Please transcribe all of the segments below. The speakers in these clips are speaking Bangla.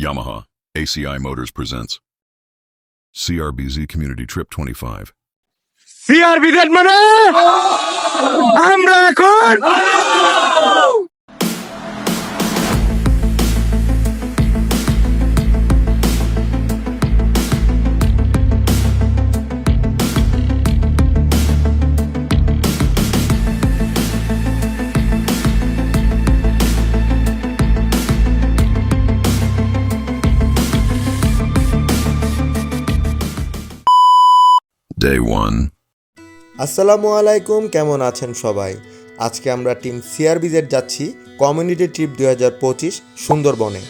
Yamaha, ACI Motors presents CRBZ Community Trip 25. CRB Z মানে আমরা এখন Day 1. আসসালামু আলাইকুম, কেমন আছেন সবাই? আজকে আমরা টিম সিআরবিজেড যাচ্ছি কমিউনিটি ট্রিপ দুই হাজার পঁচিশ সুন্দরবনে।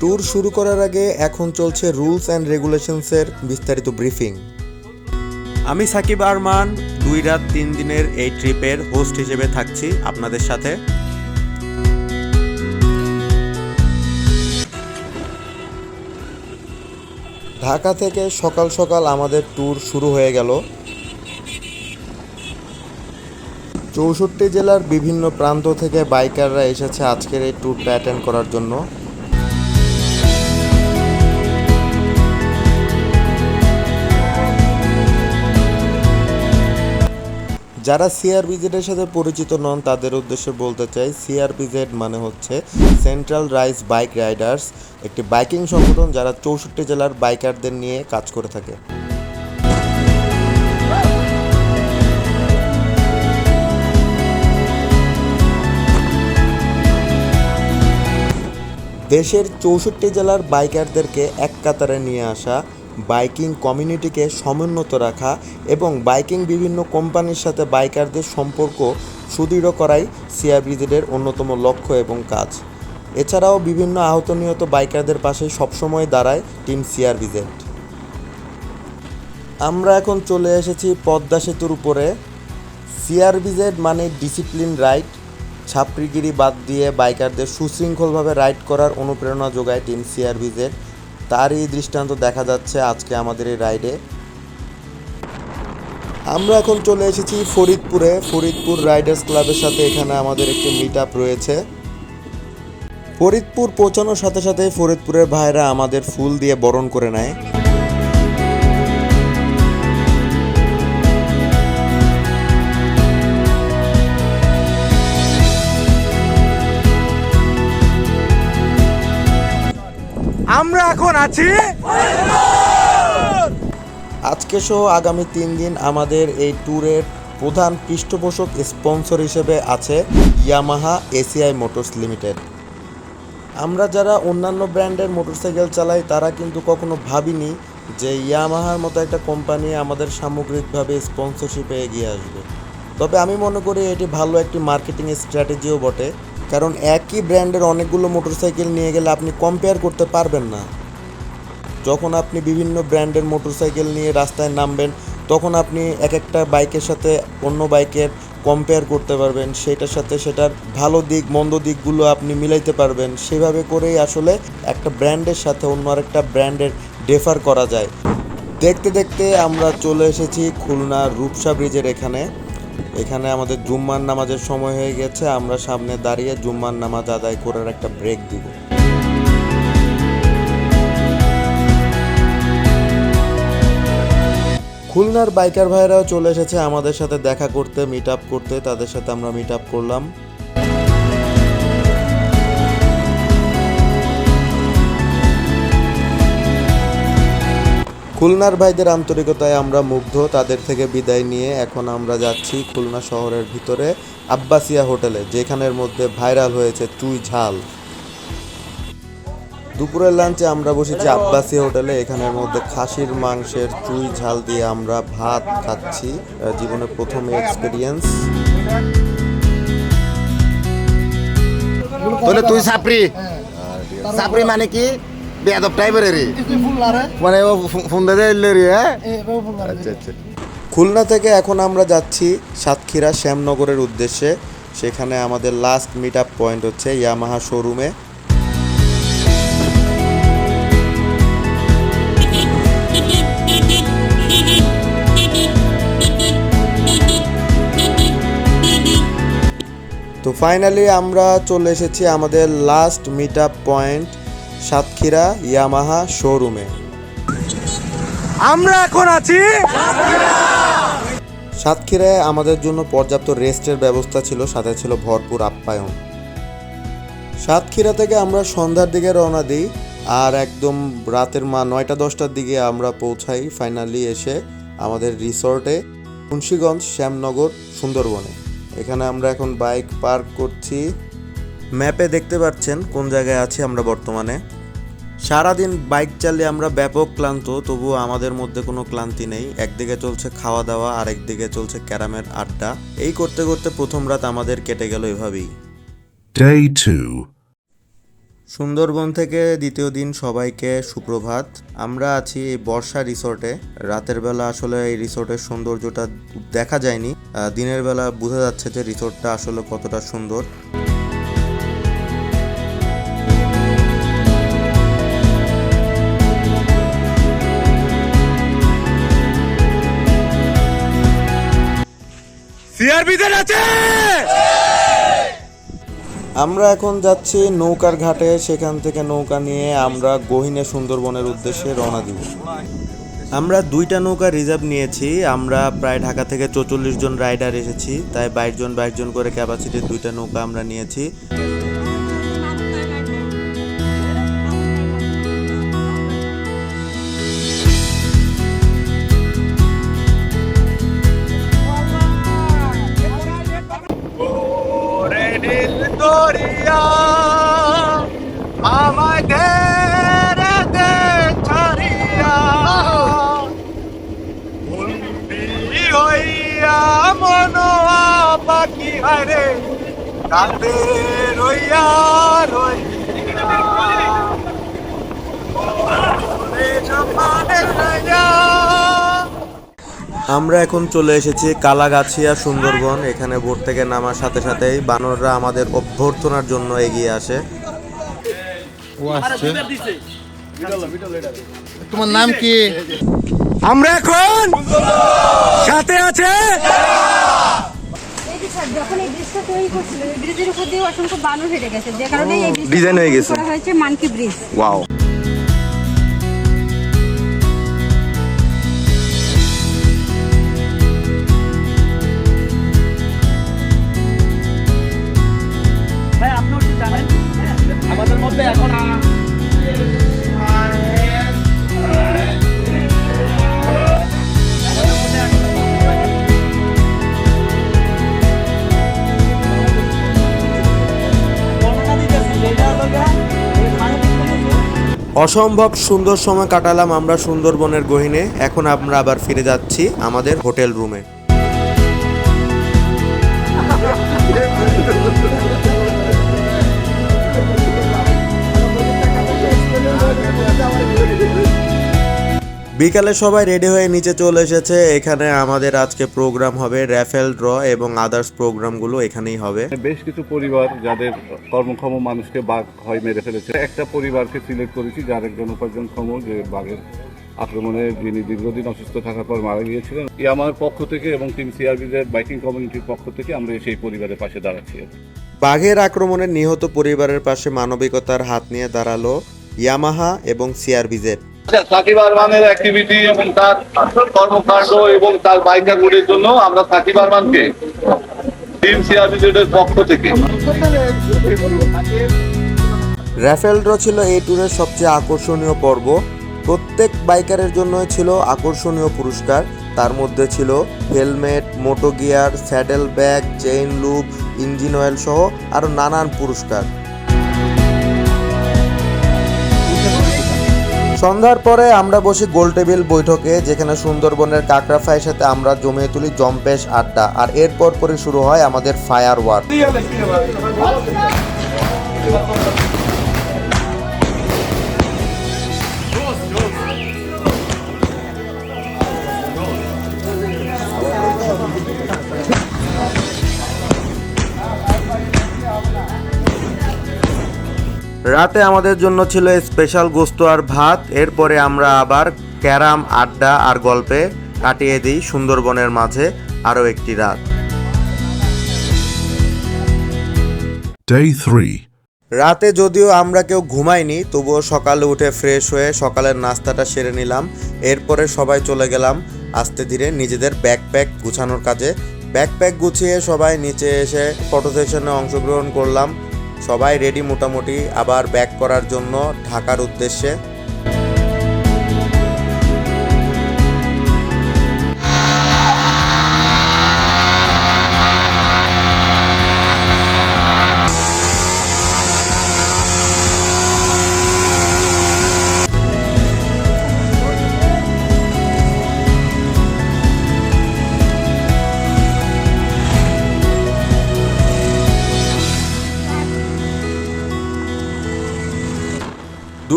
ট্যুর শুরু করার আগে এখন চলছে রুলস অ্যান্ড রেগুলেশনসের বিস্তারিত ব্রিফিং। আমি সাকিব আরমান, দুই রাত তিন দিনের এই ট্রিপের হোস্ট হিসেবে থাকছি আপনাদের সাথে। ঢাকা থেকে সকাল সকাল আমাদের ট্যুর শুরু হয়ে গেল। চৌষট্টি জেলার বিভিন্ন প্রান্ত থেকে বাইকাররা এসেছে আজকের এই ট্যুরটা অ্যাটেন্ড করার জন্য। যারা সিআরবিজেডের সাথে পরিচিত নন, তাদের উদ্দেশ্যে বলতে চাই সিআরবিজেড মানে হচ্ছে সেন্ট্রাল রাইস বাইক রাইডার্স একটি বাইকিং সংগঠন যারা চৌষট্টি জেলার বাইকারদের নিয়ে কাজ করে থাকে। দেশের চৌষট্টি জেলার বাইকারদেরকে এক কাতারে নিয়ে আসা বাইকিং কমিউনিটিকে সমুন্নত রাখা এবং বাইকিং বিভিন্ন কোম্পানির সাথে বাইকারদের সম্পর্ক সুদৃঢ় করাই সিআরবিজেডের অন্যতম লক্ষ্য এবং কাজ। এছাড়াও বিভিন্ন আহত নিহত বাইকারদের পাশে সবসময় দাঁড়ায় টিম সিআরবিজেড আমরা এখন চলে এসেছি পদ্মা সেতুর উপরে। সিআরবিজেড মানে ডিসিপ্লিন রাইড। ছাপড়িগিরি বাদ দিয়ে বাইকারদের সুশৃঙ্খলভাবে রাইড করার অনুপ্রেরণা যোগায় টিম সিআরবিজেড তারই দৃষ্টান্ত দেখা যাচ্ছে আজকে আমাদের এই রাইডে। আমরা এখন চলে এসেছি ফরিদপুরে। ফরিদপুর রাইডার্স ক্লাবের সাথে এখানে আমাদের একটি মিট আপ রয়েছে। ফরিদপুর পৌঁছানোর সাথে সাথে ফরিদপুরের ভাইরা আমাদের ফুল দিয়ে বরণ করে নেয়। এখন আছি আজকে সহ আগামী তিন দিন আমাদের এই ট্যুরের প্রধান পৃষ্ঠপোষক স্পন্সর হিসেবে আছে ইয়ামাহা এসিআই মোটরস লিমিটেড। আমরা যারা অন্যান্য ব্র্যান্ডের মোটরসাইকেল চালাই, তারা কিন্তু কখনো ভাবিনি যে ইয়ামাহার মতো একটা কোম্পানি আমাদের সামগ্রিকভাবে স্পন্সরশিপে এগিয়ে আসবে। তবে আমি মনে করি এটি ভালো একটি মার্কেটিং স্ট্র্যাটেজিও বটে, কারণ একই ব্র্যান্ডের অনেকগুলো মোটরসাইকেল নিয়ে গেলে আপনি কম্পেয়ার করতে পারবেন না। যখন আপনি বিভিন্ন ব্র্যান্ডের মোটরসাইকেল নিয়ে রাস্তায় নামবেন, তখন আপনি এক একটা বাইকের সাথে অন্য বাইকের কম্পেয়ার করতে পারবেন। সেটার সাথে সেটার ভালো দিক, মন্দ দিকগুলো আপনি মিলাইতে পারবেন। সেভাবে করেই আসলে একটা ব্র্যান্ডের সাথে অন্য আরেকটা ব্র্যান্ডের ডেফার করা যায়। দেখতে দেখতে আমরা চলে এসেছি খুলনা রূপসা ব্রিজের এখানে। এখানে আমাদের জুম্মার নামাজের সময় হয়ে গেছে। আমরা সামনে দাঁড়িয়ে জুম্মার নামাজ আদায় করার একটা ব্রেক দিব। খুলনার বাইকার ভাইরাও চলে এসেছে আমাদের সাথে দেখা করতে মিট আপ করতে। তাদের সাথে আমরা মিট আপ করলাম। খুলনার ভাইদের আন্তরিকতায় আমরা মুগ্ধ, তাদের থেকে বিদায় নিয়ে এখন আমরা যাচ্ছি খুলনা শহরের ভিতরে, আব্বাসিয়া হোটেলে, যেখানের মধ্যে ভাইরাল হয়েছে চুই ঝাল। দুপুরের লাঞ্চে আমরা বসেছি আব্বাসি হোটেলে। এখানের মধ্যে খাসির মাংসের চুই ঝাল দিয়ে আমরা ভাত খাচ্ছি। জীবনের প্রথম এক্সপিরিয়েন্স তাহলে তুই সাপরি সাপরি মানে কি? বেয়াদব টাইপের রে মানে ও ফোন দিয়ে রে হ্যাঁ? আচ্ছা আচ্ছা। খুলনা থেকে এখন আমরা যাচ্ছি সাতক্ষীরা শ্যামনগরের উদ্দেশ্যে। সেখানে আমাদের লাস্ট মিট আপ পয়েন্ট হচ্ছে ইয়ামাহা শোরুমে ফাইনালি আমরা চলে এসেছি আমাদের last meet up point Satkhira Yamaha শোরুমে আমরা এখন আছি সাতক্ষীরায় আমাদের জন্য পর্যাপ্ত রেস্টের ব্যবস্থা ছিল সাথে ছিল ভরপুর আপ্যায়ন। সাতক্ষীরা থেকে আমরা সন্ধ্যার দিকে রওনা দিই আর একদম রাতের মা নয়টা দশটার দিকে আমরা পৌঁছাই ফাইনালি এসে আমাদের রিসর্টে মুন্সীগঞ্জ শ্যামনগর সুন্দরবনে। এখানে আমরা এখন বাইক পার্ক করছি। ম্যাপে দেখতে পাচ্ছেন কোন জায়গায় আছি আমরা বর্তমানে। সারাদিন বাইক চালিয়ে আমরা ব্যাপক ক্লান্ত, তবুও আমাদের মধ্যে কোনো ক্লান্তি নেই। একদিকে চলছে খাওয়া দাওয়া আর একদিকে চলছে ক্যারামের আড্ডা। এই করতে করতে প্রথম রাত আমাদের কেটে গেল এভাবেই। Day 2. সুন্দরবন থেকে দ্বিতীয় দিন সবাইকে সুপ্রভাত। আমরা আছি এই বর্ষা রিসোর্টে। রাতের বেলা আসলে এই রিসোর্টের সৌন্দর্যটা দেখা যায়নি। দিনের বেলা বোঝা যাচ্ছে যে রিসোর্টটা আসলে কতটা সুন্দর। সিআরবিদের আছে! আমরা এখন যাচ্ছি নৌকার ঘাটে, সেখান থেকে নৌকা নিয়ে আমরা গহিনে সুন্দরবনের উদ্দেশ্যে রওনা দিব। আমরা দুইটা নৌকা রিজার্ভ নিয়েছি, আমরা প্রায় ঢাকা থেকে চৌচল্লিশ জন রাইডার এসেছি, তাই বাইশ জন বাইশ জন করে ক্যাপাসিটির দুইটা নৌকা আমরা নিয়েছি। ঘেরে দে ছাড়িয়া। হইয়া মনোয়া পাখি হারে কান্দে রইয়া রইয়া। আমরা এখন চলে এসেছি কালাগাছিয়া সুন্দরবন। এখানে বোট থেকে নামার সাথে সাথেই বানররা আমাদের অভ্যর্থনার জন্য এগিয়ে আসে। তোমার নাম কি? আমরা এখন সাথে আছে এই যখন এই ব্রিজটা তৈরি করছিল এই ব্রিজের উপর দিয়ে অসংখ্য বানর হেঁটে গেছে। যে কারণে এই ডিজাইন হয়ে গেছে। হয়েছে মানকি ব্রিজ ওয়াও অসম্ভব সুন্দর সময় কাটালাম আমরা সুন্দরবনের গহিনে। এখন আমরা আবার ফিরে যাচ্ছি আমাদের হোটেল রুমে। বিকালে সবাই রেডি হয়ে নিচে চলে এসেছে। এখানে আমাদের আজকে প্রোগ্রাম হবে র্যাফেল ড্র এবং আদার্স প্রোগ্রামগুলো এখানেই হবে। বেশ কিছু পরিবার যাদের কর্মক্ষম মানুষকে বাঘ হয় মেরে ফেলেছে। একটা পরিবারকে সিলেক্ট করেছি যার একজন উপার্জনক্ষম যে বাঘের আক্রমণে যিনি দীর্ঘদিন অসুস্থ থাকার পর মারা গিয়েছিলেন। আমার পক্ষ থেকে এবং টিম সিআরবিদের বাইকিং কমিউনিটির পক্ষ থেকে আমরা সেই পরিবারের পাশে দাঁড়াচ্ছি। বাঘের আক্রমণে নিহত পরিবারের পাশে মানবিকতার হাত নিয়ে দাঁড়াল ইয়ামাহা এবং সিআরবিজেড সাকিব আরমানের অ্যাক্টিভিটি এবং তার কর্মকাণ্ড এবং তার বাইকার গুলির জন্য আমরা সাকিব আরমানকে টিম সিআরবিদের পক্ষ থেকে। র্যাফেল ড্র ছিল এই ট্যুরের সবচেয়ে আকর্ষণীয় পর্ব। প্রত্যেক বাইকারের জন্য ছিল আকর্ষণীয় পুরস্কার। তার মধ্যে ছিল helmet, moto gear, saddle bag, chain lube, engine oil সহ আরও নানান পুরস্কার। সন্ধ্যার পরে আমরা বসি গোল টেবিল বৈঠকে, যেখানে সুন্দরবনের কাকরাফাইয়ের সাথে আমরা জমিয়ে তুলি জম্পেশ আড্ডা। আর এরপর পরে শুরু হয় আমাদের ফায়ার ওয়ার্ক রাতে আমাদের জন্য ছিল স্পেশাল গোস্ত আর ভাত। এরপরে আমরা আবার ক্যারাম আড্ডা আর গল্পে কাটিয়ে দিই সুন্দরবনের মাঝে আরও একটি রাত। Day 3. রাতে যদিও আমরা কেউ ঘুমাইনি তবুও সকালে উঠে ফ্রেশ হয়ে সকালের নাস্তাটা সেরে নিলাম। এরপরে সবাই চলে গেলাম আস্তে ধীরে নিজেদের ব্যাকপ্যাক গুছানোর কাজে। ব্যাকপ্যাক গুছিয়ে সবাই নিচে এসে ফটো সেশনে অংশগ্রহণ করলাম। সবাই রেডি মোটামুটি আবার ব্যাক করার জন্য ঢাকার উদ্দেশ্যে।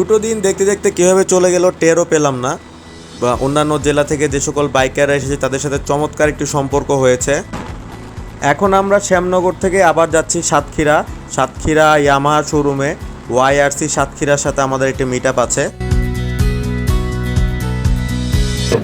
দুটো দিন দেখতে দেখতে কীভাবে চলে গেল টেরও পেলাম না। বা অন্যান্য জেলা থেকে যে সকল বাইকাররা এসেছে, তাদের সাথে চমৎকার একটি সম্পর্ক হয়েছে। এখন আমরা শ্যামনগর থেকে আবার যাচ্ছি সাতক্ষীরা। সাতক্ষীরা ইয়ামাহা শোরুমে, ওয়াইআরসি সাতক্ষীরার সাথে আমাদের একটি মিট আছে।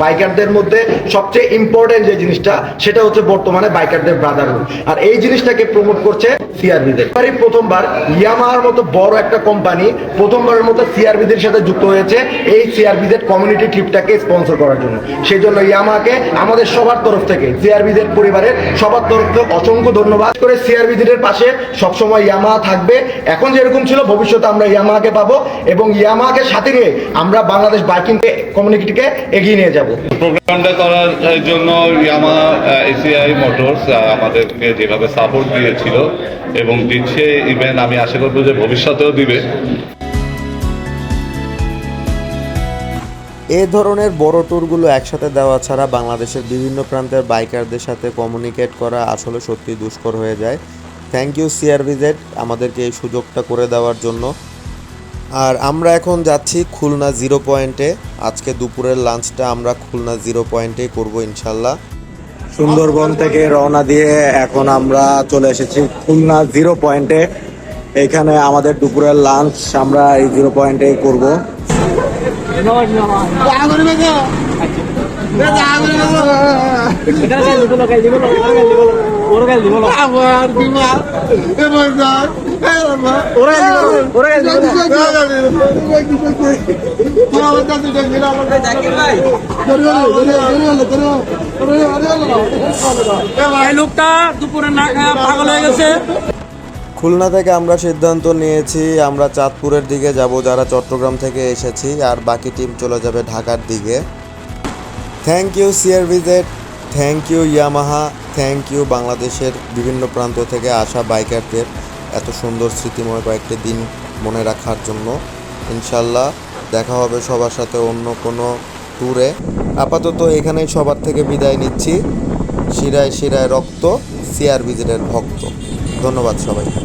বাইকারদের মধ্যে সবচেয়ে ইম্পর্টেন্ট যে জিনিসটা, সেটা হচ্ছে বর্তমানে বাইকারদের ব্রাদারহুড আর এই জিনিসটাকে প্রমোট করছে সিআরবিদের প্রথমবার ইয়ামাহার মতো বড় একটা কোম্পানি প্রথমবারের মতো সিআরবিদের সাথে যুক্ত হয়েছে এই সিআরবিদের কমিউনিটি ট্রিপটাকে স্পন্সর করার জন্য। সেই জন্য ইয়ামাহাকে আমাদের সবার তরফ থেকে সিআরবিদের পরিবারের সবার তরফ থেকে অসংখ্য ধন্যবাদ করে সিআরবিদের পাশে সবসময় ইয়ামাহা থাকবে। এখন যেরকম ছিল, ভবিষ্যতে আমরা ইয়ামাহাকে পাবো এবং ইয়ামাহাকে সাথে নিয়ে আমরা বাংলাদেশ বাইকিং কমিউনিটিকে এগিয়ে নিয়ে যাব। প্রোগ্রামটা করার জন্য ইয়ামা এসিআই মোটরস আমাদেরকে যেভাবে সাপোর্ট দিয়েছিল এবং দিচ্ছে ইভেন আমি আশা করব যে ভবিষ্যতেও দিবে। এ ধরনের বড় ট্যুরগুলো একসাথে দেওয়া ছাড়া বাংলাদেশের বিভিন্ন প্রান্তের বাইকারদের সাথে কমিউনিকেট করা আসলে সত্যি দুষ্কর হয়ে যায়। থ্যাংক ইউ সিআরভিজেড আমাদেরকে এই সুযোগটা করে দেওয়ার জন্য। আর আমরা এখন যাচ্ছি খুলনা জিরো পয়েন্টে আজকে দুপুরের লাঞ্চটা আমরা খুলনা জিরো পয়েন্টেই করব ইনশাল্লাহ। সুন্দরবন থেকে রওনা দিয়ে এখন আমরা চলে এসেছি খুলনা জিরো পয়েন্টে। এখানে আমাদের দুপুরের লাঞ্চ আমরা এই জিরো পয়েন্টেই করব। খুলনা থেকে আমরা সিদ্ধান্ত নিয়েছি, আমরা চাঁদপুরের দিকে যাব, যারা চট্টগ্রাম থেকে এসেছি, আর বাকি টিম চলে যাবে ঢাকার দিকে। থ্যাংক ইউ সিয়ার ভিজেট thank you Yamaha thank you বাংলাদেশের বিভিন্ন প্রান্ত থেকে আসা বাইকারদের এত সুন্দর স্মৃতিময় কয়েকটি দিন মনে রাখার জন্য। ইনশাল্লাহ দেখা হবে সবার সাথে অন্য কোনো ট্যুরে আপাতত এখানেই সবার থেকে বিদায় নিচ্ছি। শিরায় শিরায় রক্ত সিআর ভিজিটের ভক্ত। ধন্যবাদ সবাই